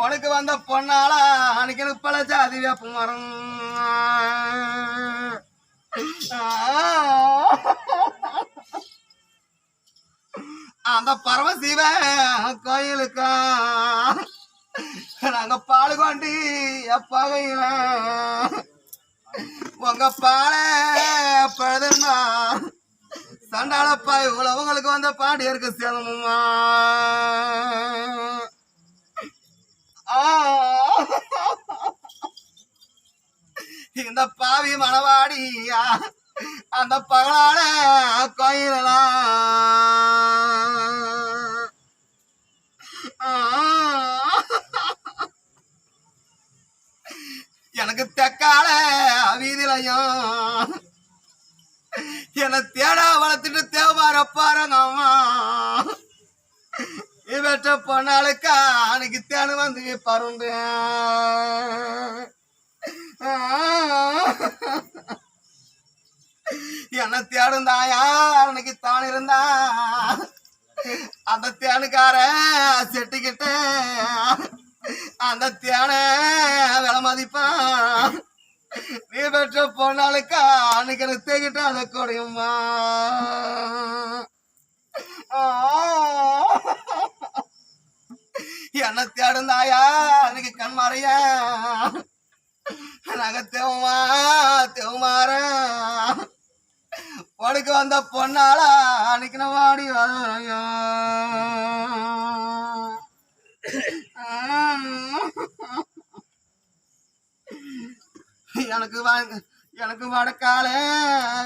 உனக்கு வந்த பொண்ணால அன்னைக்கு எனக்கு பல ஜாதி வேப்ப மரம். அந்த பரமசிவ கோயிலுக்கா? நாங்க பால் கொண்டு எப்பகையில உங்க பால பழுதுன்னா இவ்வளவு உங்களுக்கு வந்த பாண்டியருக்கு சேலமுமா இந்த பாவி மணவாடியா அந்த பகலான கோயிலெல்லாம் எனக்கு தெக்கால வீதிலையும் என்னை தேடா வளர்த்துட்டு தேவார பாருங்க அம்மா இவற்ற போனாலுக்கா அன்னைக்கு தேனு வந்து பறந்து. என்ன தேடுந்தாயா அன்னைக்கு தான் இருந்தா? அந்த தேனுக்கார செட்டுக்கிட்ட அந்த தேன விலை மதிப்பான் நீ பெற்ற பொண்ணாளுக்கா அன்னைக்கு எனக்கு தேக்கிட்ட அதை கொடையுமா கண்ணை தேடுந்தாயா அன்னைக்கு கண்மாறைய நகை தேவமா தேவமாற. உனக்கு வந்த பொண்ணாளா அன்னைக்கு நான் வாடி வரையோ எனக்கு எனக்கு வடக்கால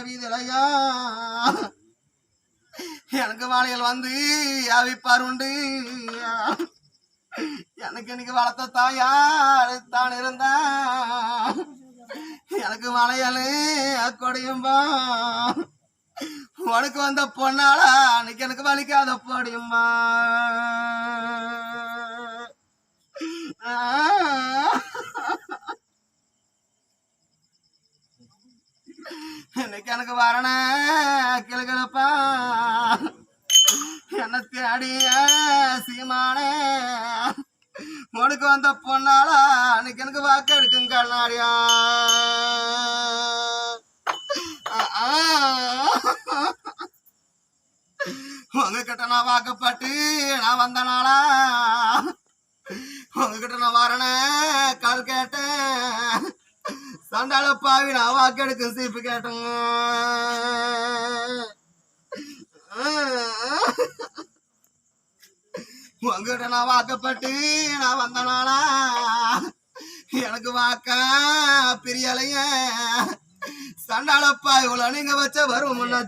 வீதிலையா? எனக்கு மாலையில் வந்து அவிப்பார் உண்டு. எனக்கு இன்னைக்கு வளர்த்த தாயா தான் இருந்தா. எனக்கு மலையாளு கொடியும்பா. உனக்கு வந்த பொண்ணால அன்னைக்கு எனக்கு வலிக்காத பொடியும்பா. இன்னைக்கு எனக்கு வரண கிழக்கிழப்பா என்ன தேடிய சீமான. உனக்கு வந்த பொண்ணாளா அன்னைக்கு எனக்கு வாக்கு எடுக்கும் கண்ணாடியா? உங்ககிட்ட நான் வாக்கப்பட்டு நான் வந்த உங்ககிட்ட நான் வரனே கால் கேட்டேன். சண்டால பாவி நான் வாக்கு சீப்பு கேட்டேங்க. உங்ககிட்ட நான் வாக்கப்பட்டு நான் வந்த எனக்கு வாக்கா பிரியலைய. சண்டாளப்பா இவ்வளவு நீங்க வச்ச வரும் முன்னா